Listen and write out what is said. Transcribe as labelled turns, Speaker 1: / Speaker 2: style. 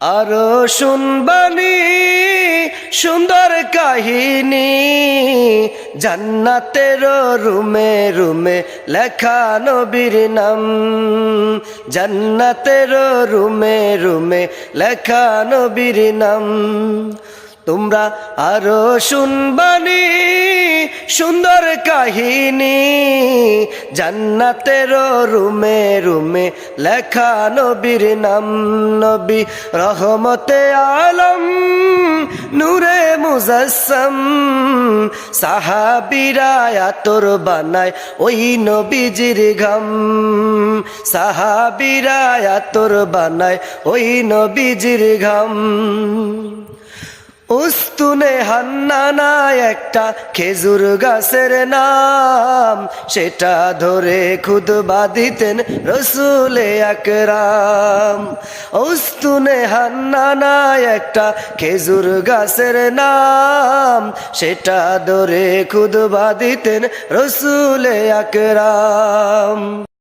Speaker 1: আরও শুনবানি, সুন্দর কাহিনী। জান্নাতের রুমে রুমে লেখা নবীর নাম। জান্নাতের রুমে রুমে লেখা নবীর নাম। তোমরা আরও শুনবানি সুন্দর কাহিনী। জান্নাতের রুমে রুমে লেখা নবীর নাম নবী, রহমতে আলম, নূরে মুজাসম। সাহাবিরা তোর বানায় ওই নবীজির ঘাম। সাহাবিরা তোর বানায় ওই নবীজির ঘাম। উস্তুনে হান্নানা একটা খেজুর গাছের নাম। সেটা ধরে খুদবা দিতেন রসুলে আকরাম। উস্তুনে হান্নানা একটা খেজুর গাছের নাম। সেটা ধরে খুদবা দিতেন রসুলে আকরাম।